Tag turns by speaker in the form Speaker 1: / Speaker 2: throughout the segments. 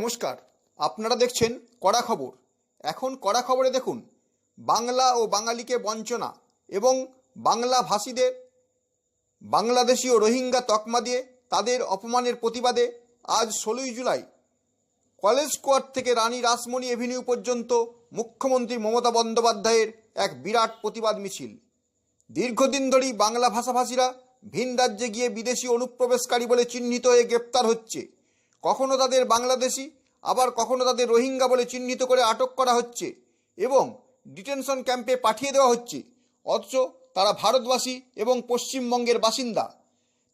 Speaker 1: নমস্কার। আপনারা দেখছেন কড়া খবর। এখন কড়া খবরে দেখুন, বাংলা ও বাঙালিকে বঞ্চনা এবং বাংলা ভাষীদের, বাংলাদেশি ও রোহিঙ্গা তকমা দিয়ে তাদের অপমানের প্রতিবাদে আজ ষোলোই জুলাই। কলেজ স্কোয়ার থেকে রানী রাসমণি এভিনিউ পর্যন্ত মুখ্যমন্ত্রী মমতা বন্দ্যোপাধ্যায়ের এক বিরাট প্রতিবাদ মিছিল। দীর্ঘদিন ধরেই বাংলা ভাষাভাষীরা ভিন রাজ্যে গিয়ে বিদেশি অনুপ্রবেশকারী বলে চিহ্নিত হয়ে গ্রেপ্তার হচ্ছে। কখনো তাদের বাংলাদেশি আবার কখনো তাদের রোহিঙ্গা বলে চিহ্নিত করে আটক করা হচ্ছে এবং ডিটেনশন ক্যাম্পে পাঠিয়ে দেওয়া হচ্ছে। অথচ তারা ভারতবাসী এবং পশ্চিমবঙ্গের বাসিন্দা।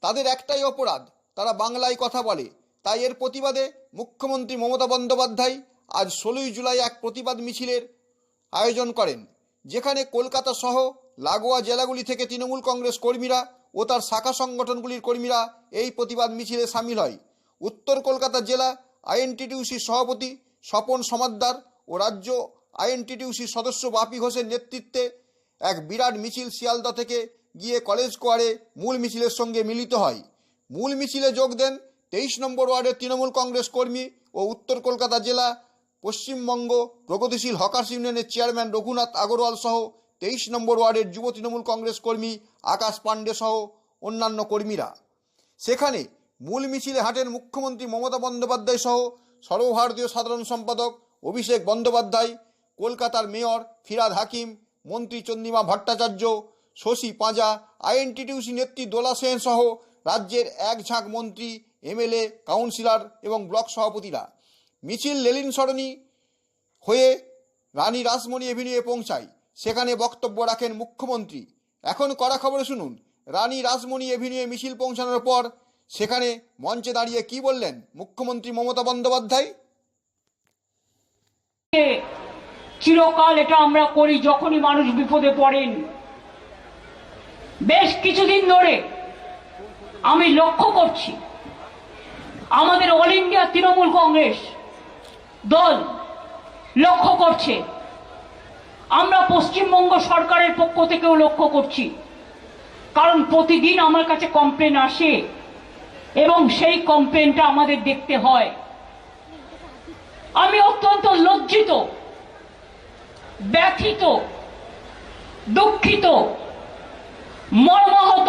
Speaker 1: তাদের একটাই অপরাধ, তারা বাংলায় কথা বলে। তাই এর প্রতিবাদে মুখ্যমন্ত্রী মমতা বন্দ্যোপাধ্যায় আজ ষোলোই জুলাই এক প্রতিবাদ মিছিলের আয়োজন করেন, যেখানে কলকাতা সহ লাগোয়া জেলাগুলি থেকে তৃণমূল কংগ্রেস কর্মীরা ও তার শাখা সংগঠনগুলির কর্মীরা এই প্রতিবাদ মিছিলে সামিল হয়। উত্তর কলকাতা জেলা আইএনটিটিউসির সভাপতি স্বপন সমাদ্দার ও রাজ্য আইএনটিটিউসির সদস্য বাপি ঘোষের নেতৃত্বে এক বিরাট মিছিল শিয়ালদা থেকে গিয়ে কলেজ স্কোয়ারে মূল মিছিলের সঙ্গে মিলিত হয়। মূল মিছিলে যোগ দেন তেইশ নম্বর ওয়ার্ডের তৃণমূল কংগ্রেস কর্মী ও উত্তর কলকাতা জেলা পশ্চিমবঙ্গ প্রগতিশীল হকার্স ইউনিয়নের চেয়ারম্যান রঘুনাথ আগরওয়াল সহ তেইশ নম্বর ওয়ার্ডের যুব তৃণমূল কংগ্রেস কর্মী আকাশ পাণ্ডে সহ অন্যান্য কর্মীরা। সেখানে মূল মিছিলে হাঁটেন মুখ্যমন্ত্রী মমতা বন্দ্যোপাধ্যায় সহ সর্বভারতীয় সাধারণ সম্পাদক অভিষেক বন্দ্যোপাধ্যায়, কলকাতার মেয়র ফিরাদ হাকিম, মন্ত্রী চন্দ্রিমা ভট্টাচার্য, শশী পাঁজা, আইএনটিটিউসি নেত্রী দোলা সেন সহ রাজ্যের এক ঝাঁক মন্ত্রী, এমএলএ, কাউন্সিলর এবং ব্লক সভাপতিরা। মিছিল লেলিন সরণি হয়ে রানী রাসমণি এভিনিউয়ে পৌঁছায়। সেখানে বক্তব্য রাখেন মুখ্যমন্ত্রী। এখন কড়া খবরে শুনুন। রানী রাসমণি এভিনিউয়ে মিছিল পৌঁছানোর পর সেখানে মঞ্চে দাঁড়িয়ে কি বললেন মুখ্যমন্ত্রী মমতা বন্দ্যোপাধ্যায়?
Speaker 2: চিরকাল এটা আমরা করি যখনই মানুষ বিপদে পড়েন। বেশ কিছুদিন ধরে আমি লক্ষ্য করছি, আমাদের অল ইন্ডিয়া তৃণমূল কংগ্রেস দল লক্ষ্য করছে। আমরা পশ্চিমবঙ্গ সরকারের পক্ষ থেকেও লক্ষ্য করছি, কারণ প্রতিদিন আমার কাছে কমপ্লেন আসে এবং সেই কমপ্লেনটা আমাদের দেখতে হয়। আমি অত্যন্ত লজ্জিত, ব্যথিত, দুঃখিত, মর্মাহত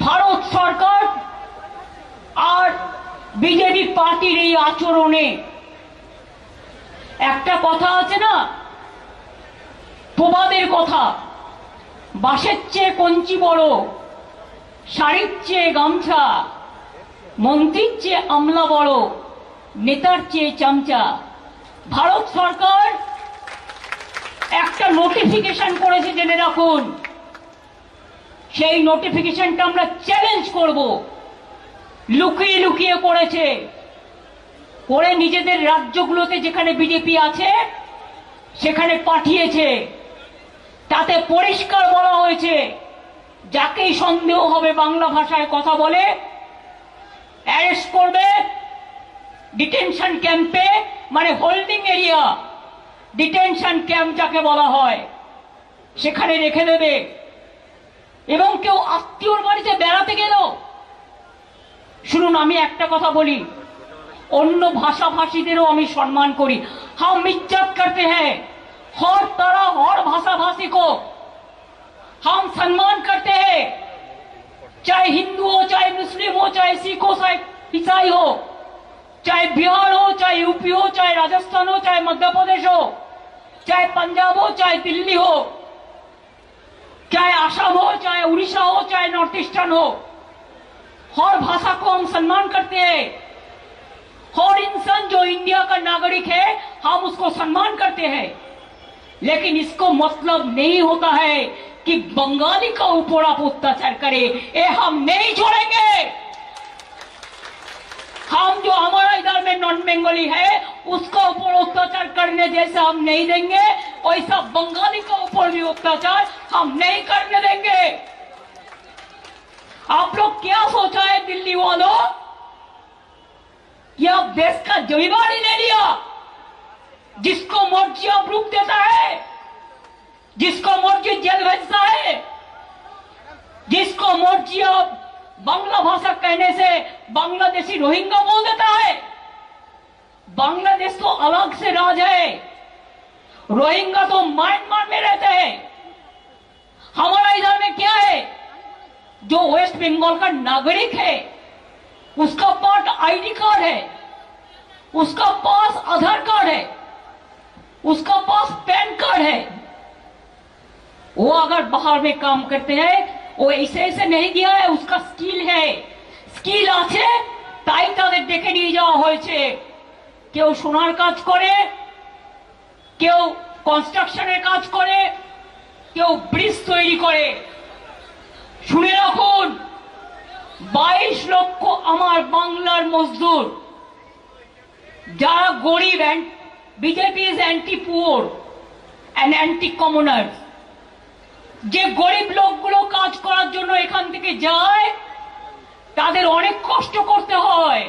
Speaker 2: ভারত সরকার আর বিজেপি পার্টির এই আচরণে। একটা কথা আছে না, প্রবাদের কথা, বাঁশের চেয়ে কঞ্চি বড়। শাড়ির চেয়ে গামছা মন্ত্রীর চেয়ে আমলা বড় নেতার চেয়ে চামচা। ভারত সরকার একটা নোটিফিকেশন করেছে জেনে রাখুন। সেই নোটিফিকেশনটা আমরা চ্যালেঞ্জ করব। লুকিয়ে লুকিয়ে করেছে। করে নিজেদের রাজ্যগুলোতে যেখানে বিজেপি আছে, সেখানে পাঠিয়েছে। তাতে পরিষ্কার বলা হয়েছে। যাকেই সন্দেহ হবে বাংলা ভাষায় কথা বলে অ্যারেস্ট করবে ডিটেনশন ক্যাম্পে মানে হোল্ডিং এরিয়া ডিটেনশন ক্যাম্প যাকে বলা হয়, সেখানে রেখে দেবে। এবং কেউ আত্মীয়র বাড়িতে বেড়াতে গেল। শুনুন, আমি একটা কথা বলি। অন্য ভাষাভাষীদেরও আমি সম্মান করি। হাও ইজ্জত করতে হ্যাঁ হর তারা হর ভাষাভাষী কোক हम सम्मान करते हैं चाहे हिंदू हो चाहे मुस्लिम हो चाहे सिख हो चाहे ईसाई हो चाहे बिहार हो चाहे यूपी हो चाहे राजस्थान हो चाहे मध्य प्रदेश हो चाहे पंजाब हो चाहे दिल्ली हो चाहे आसाम हो चाहे उड़ीसा हो चाहे नॉर्थ ईस्टर्न हो हर भाषा को हम सम्मान करते हैं हर इंसान जो इंडिया का नागरिक है हम उसको सम्मान करते हैं लेकिन इसको मतलब नहीं होता है कि बंगाली का ऊपर आप अत्याचार करें ये हम नहीं छोड़ेंगे। हम जो हमारा इधर में नॉन बंगाली है, उसका ऊपर अत्याचार करने जैसे हम नहीं देंगे, वैसा बंगाली का ऊपर भी अत्याचार हम नहीं करने देंगे। आप लोग क्या सोचा है, दिल्ली वालों? कि आप देश का जिम्मेवारी ले लिया, जिसको मर्ज़ी आप रुक देता है। जिसको मर्ज़ी जेल भेजता है, जिसको मर्ज़ी अब बांग्ला भाषा कहने से बांग्लादेशी रोहिंगा बोल देता है। बांग्लादेश तो अलग से राज है। रोहिंगा तो म्यांमार में रहते हैं। हमारा इधर में क्या है? जो वेस्ट बंगाल का नागरिक है, उसका पास आईडी कार्ड है, उसका पास आधार कार्ड है, उसका पास पैन कार्ड है। वो अगर बाहर में काम करते हैं वो ऐसे ऐसे नहीं गया है उसका স্কিল है স্কিল আছে তাই তাদের ডেকে নিয়ে যাওয়া হয়েছে কেউ সোনার কাজ করে কেউ কনস্ট্রাকশনের কাজ করে কেউ ব্রিজ তৈরি করে শুনে রাখুন বাইশ লক্ষ আমার বাংলার মজদুর যারা গরিব BJP is anti poor and anti commoners যে গরিব লোকগুলো কাজ করার জন্য এখান থেকে যায়, তাদের অনেক কষ্ট করতে হয়।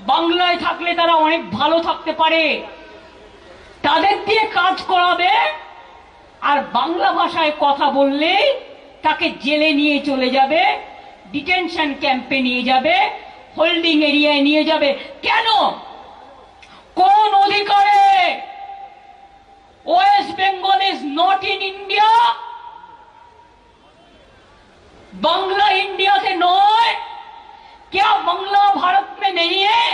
Speaker 2: বাংলায় থাকলে তারা অনেক ভালো থাকতে পারে। তাদের দিয়ে কাজ করাবে, আর বাংলা ভাষায় কথা বললেই তাকে জেলে নিয়ে চলে যাবে, ডিটেনশন ক্যাম্পে নিয়ে যাবে, হোল্ডিং এরিয়ায় নিয়ে যাবে। কেন? কোন অধিকারে? West Bengal is not in India. Bangla India से नॉय क्या बांग्ला भारत में नहीं है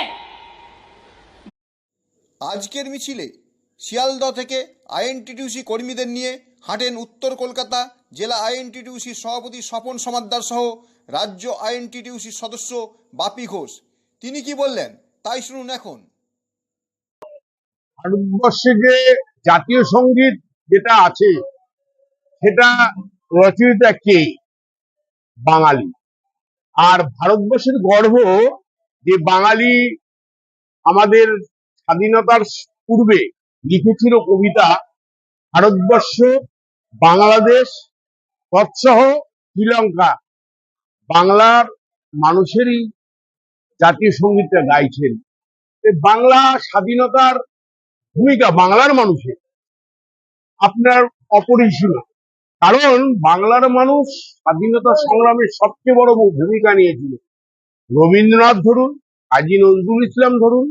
Speaker 1: আজকের মিছিলে শিয়ালদহ থেকে আইএনটিটিউসি কর্মীদের নিয়ে হাঁটেন উত্তর কলকাতা জেলা আইএনটিটিউসির সভাপতি স্বপন সমাদ্দার সহ রাজ্য আইএনটিটিউসির সদস্য বাপি ঘোষ তিনি কি বললেন তাই শুনুন এখন
Speaker 3: ভারতবর্ষে যে জাতীয় সঙ্গীত যেটা আছে সেটা রচয়িতা কে বাঙালি। আর ভারতবর্ষের গর্ব যে বাঙালি আমাদের স্বাধীনতার পূর্বে লিখেছিল কবিতা, ভারতবর্ষ, বাংলাদেশ, তৎসহ শ্রীলঙ্কা। বাংলার মানুষেরই জাতীয় সঙ্গীতটা গাইছেন। বাংলা স্বাধীনতার ভূমিকা বাংলার মানুষের। আপনার অপরিসীম। কারণ বাংলার মানুষ স্বাধীনতা সংগ্রামে সবচেয়ে বড় ভূমিকা নিয়েছিল। রবীন্দ্রনাথ ধরুন, কাজী নজরুল ইসলাম ধরুন,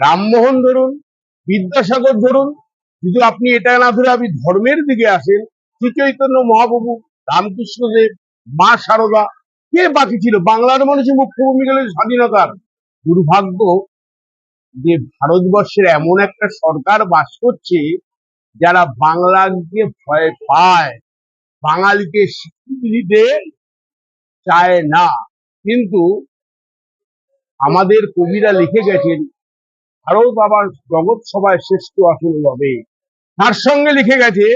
Speaker 3: রামমোহন ধরুন, বিদ্যাসাগর ধরুন, যদি আপনি এটা না ধরে আপনি ধর্মের দিকে আসেন, শ্রী চৈতন্য মহাপ্রভু, রামকৃষ্ণ দেব, মা সারদা, কে বাকি ছিল? বাংলার মানুষের মুখ্য ভূমিকা হলো স্বাধীনতার দুর্ভাগ্য যে ভারতবর্ষের এমন একটা সরকার বাস করছে, যারা বাংলাকে ভয় পায়। বাঙালিকে স্বীকৃতি দিতে চায় না। কিন্তু আমাদের কবিরা লিখে গেছেন, ভারত আবার জগৎ সভায় শ্রেষ্ঠ আসন হবে তার সঙ্গে লিখে গেছে,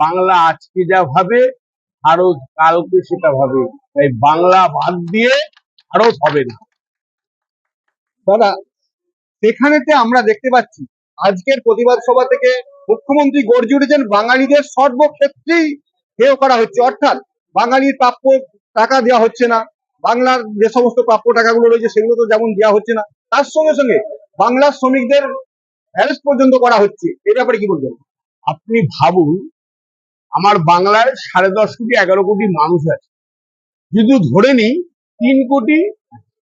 Speaker 3: বাংলা আজকে যা ভাবে, ভারত কালকে সেটা ভাবে। তাই বাংলা বাদ দিয়ে ভারত হবে না।
Speaker 4: দাদা, সেখানেতে আমরা দেখতে পাচ্ছি, আজকের প্রতিবাদ সভা থেকে মুখ্যমন্ত্রী গর্জে উঠেছেন বাঙালিদের সর্বক্ষেত্রেই হেয় করা হচ্ছে। অর্থাৎ বাঙালির প্রাপ্য টাকা দেওয়া হচ্ছে না। বাংলার যে সমস্ত প্রাপ্য টাকাগুলো রয়েছে সেগুলো তো যেমন দেওয়া হচ্ছে না, তার সঙ্গে সঙ্গে বাংলার শ্রমিকদের অ্যারেস্ট পর্যন্ত করা হচ্ছে। এ ব্যাপারে কি বলবেন?
Speaker 3: আপনি ভাবুন, আমার বাংলায় সাড়ে দশ কোটি, এগারো কোটি মানুষ আছে। যদি ধরে নিই, তিন কোটি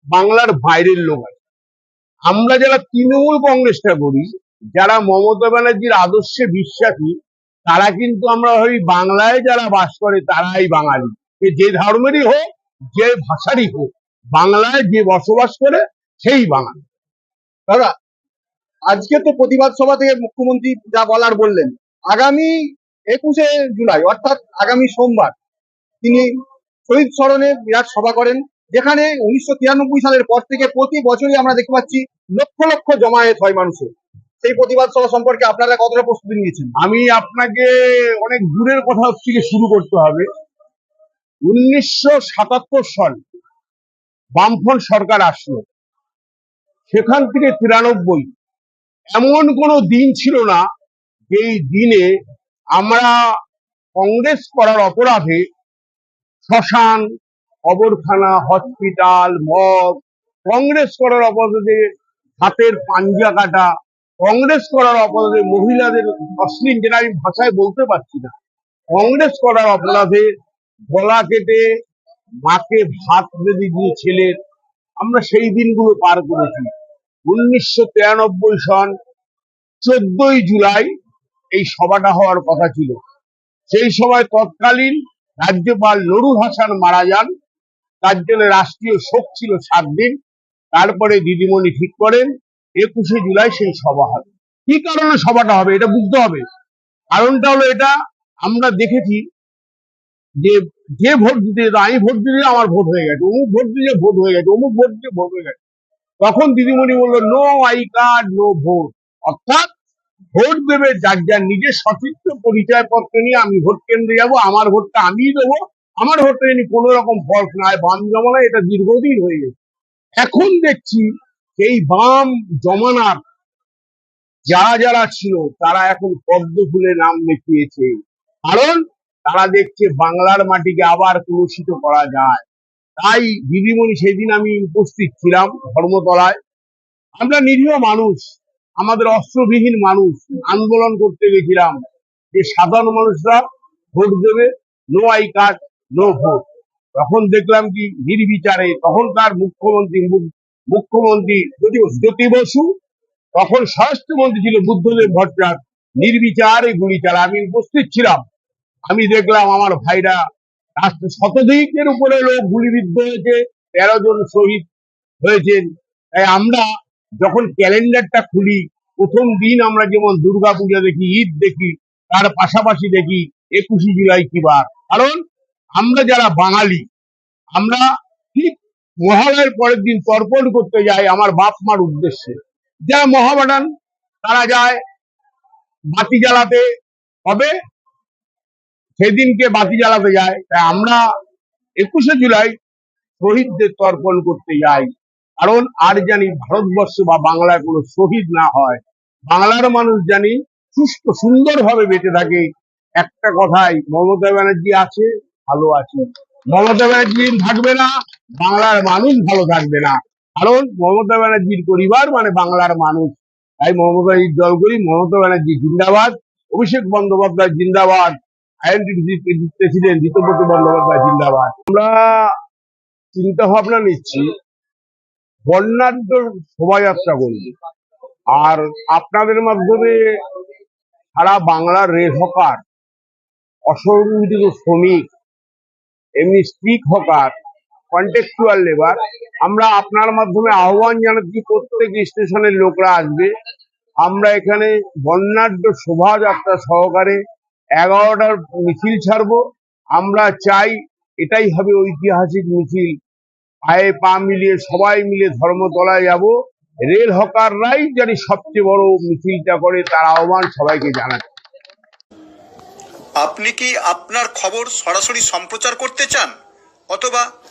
Speaker 3: বাংলার বাইরের লোক আছে। আমরা যারা তৃণমূল কংগ্রেসটা করি, যারা মমতা ব্যানার্জির আদর্শে বিশ্বাসী তারা কিন্তু আমরা ওই বাংলায় যারা বাস করে, তারাই বাঙালি। যে ধর্মেরই হোক, যে ভাষারই হোক, বাংলায় যে বসবাস করে, সেই বাঙালি।
Speaker 4: দাদা, আজকে তো প্রতিবাদ সভা থেকে মুখ্যমন্ত্রী যা বলার বললেন, আগামী একুশে জুলাই, অর্থাৎ আগামী সোমবার, তিনি শহীদ স্মরণে বিরাট সভা করেন, যেখানে উনিশশো তিরানব্বই সালের পর থেকে প্রতি বছরই আমরা দেখতে পাচ্ছি লক্ষ লক্ষ জমায়েত হয় মানুষের। সেই প্রতিবাদ সভা সম্পর্কে আপনারা কতটা প্রস্তুতি নিয়েছেন?
Speaker 3: আমি আপনাকে অনেক দূরের কথা থেকে শুরু করতে হবে। উনিশশো সাতাত্তর সাল বামফ্রন্ট সরকার আসলো। সেখান থেকে তিরানব্বই। এমন কোনো দিন ছিল না যেই দিনে আমরা কংগ্রেস করার অপরাধে শ্মশান, কবরখানা, হসপিটাল, মগ, কংগ্রেস করার অপরাধে হাতের পাঞ্জা কাটা কংগ্রেস করার অপরাধে মহিলাদের অশ্লীল যেটা আমি ভাষায় বলতে পারছি না। কংগ্রেস করার অপরাধে গলা কেটে মাকে ভাত বেঁধে দিয়ে ছেলের আমরা সেই দিনগুলো পার করেছি। উনিশশো তিরানব্বই সন চোদ্দই জুলাই এই সভাটা হওয়ার কথা ছিল। সেই সময় তৎকালীন রাজ্যপাল নুরুল হাসান মারা যান। তার জন্য রাষ্ট্রীয় শোক ছিল সাত দিন। তারপরে দিদিমণি ঠিক করেন। একুশে জুলাই সেই সভা হবে। কি কারণে সভাটা হবে এটা বুঝতে হবে। কারণটা হলো এটা আমরা দেখেছি যে যে ভোট দিতে যেত, আমি ভোট দিতে আমার ভোট হয়ে গেছে অমুক ভোট দিলে ভোট হয়ে গেছে অমুক ভোট দিলে ভোট হয়ে গেছে। তখন দিদিমণি বলল no I card no vote অর্থাৎ ভোট দেবে যার যার নিজের সচিত্র পরিচয় পত্র নিয়ে আমি ভোট কেন্দ্রে যাব আমার ভোটটা আমিই দেবো আমার ভোটটা কোনো রকম ফল্ট না হয় বাম জমানায় এটা দীর্ঘদিন হয়ে গেছে। এখন দেখছি এই বাম জমানার যারা যারা ছিল, তারা এখন পদ্ম ফুলে নাম লিখিয়েছে কারণ তারা দেখছে বাংলার মাটিকে আবার কলুষিত করা যায়। তাই দিদিমণি সেদিন আমি উপস্থিত ছিলাম ধর্মতলায়। আমরা নিরীহ মানুষ, আমাদের অস্ত্রবিহীন মানুষ আন্দোলন করতে গেছিলাম যে সাধারণ মানুষরা ভোট দেবে, no I card, no vote. তখন দেখলাম কি নির্বিচারে তখনকার মুখ্যমন্ত্রী মুখ্যমন্ত্রী জ্যোতি বসু- তখন স্বরাষ্ট্রমন্ত্রী ছিল বুদ্ধদেব ভট্টাচার্য। নির্বিচারে গুলি চালা, আমি উপস্থিত ছিলাম। আমি দেখলাম আমার ভাইরা রাষ্ট্র শতধিকের উপরে লোক গুলিবিদ্ধ হয়েছে, তেরো জন শহীদ হয়েছেন। তাই আমরা যখন ক্যালেন্ডারটা খুলি, প্রথম দিন আমরা যেমন দুর্গা পূজা দেখি, ঈদ দেখি, তার পাশাপাশি দেখি একুশে জুলাই কি বার। কারণ আমরা যারা বাঙালি, আমরা ঠিক মহালয়ের পরের দিন তর্পণ করতে যাই আমার বাপ মার উদ্দেশ্যে। যারা মহাবাডান, তারা যায় বাতি জ্বালাতে। হবে সেদিনকে বাতি জ্বালাতে যায়। তাই আমরা একুশে জুলাই শহীদদের তর্পণ করতে যাই। কারণ আর জানি ভারতবর্ষ বা বাংলায় কোনো শহীদ না হয়। বাংলার মানুষ জানি সুস্থ, সুন্দরভাবে বেঁচে থাকে। একটা কথাই, মমতা ব্যানার্জি আছে, ভালো আছে। মমতা ব্যানার্জি থাকবে না। বাংলার মানুষ ভালো থাকবে না। কারণ মমতা ব্যানার্জির পরিবার মানে বাংলার মানুষ। তাই মমতা দল করি, মমতা ব্যানার্জি জিন্দাবাদ, অভিষেক বন্দ্যোপাধ্যায় জিন্দাবাদ প্রেসিডেন্ট জিতব্রত বন্দ্যোপাধ্যায় জিন্দাবাদ। আমরা চিন্তা ভাবনা নিচ্ছি, বর্ণাঢ্য শোভাযাত্রা করব। আর আপনাদের মাধ্যমে সারা বাংলার রেল হকার, অসংগঠিত শ্রমিক, এমনি স্ট্রিক হকার কন্টেক্সুয়াল লেবার আমরা আপনার মাধ্যমে আহ্বান জানাচ্ছি প্রত্যেক স্টেশনের লোকরা আসবে। আমরা এখানে বর্ণাঢ্য শোভাযাত্রা সহকারে এগারোটার মিছিল ছাড়বো। আমরা চাই এটাই হবে ঐতিহাসিক মিছিল। পায়ে পা মিলিয়ে সবাই মিলে ধর্মতলায় যাব। রেল হকাররাই জানি সবচেয়ে বড় মিছিলটা করে, তার আহ্বান সবাইকে জানাচ্ছে
Speaker 1: আপনি কি আপনার খবর সরাসরি সম্প্রচার করতে চান? অথবা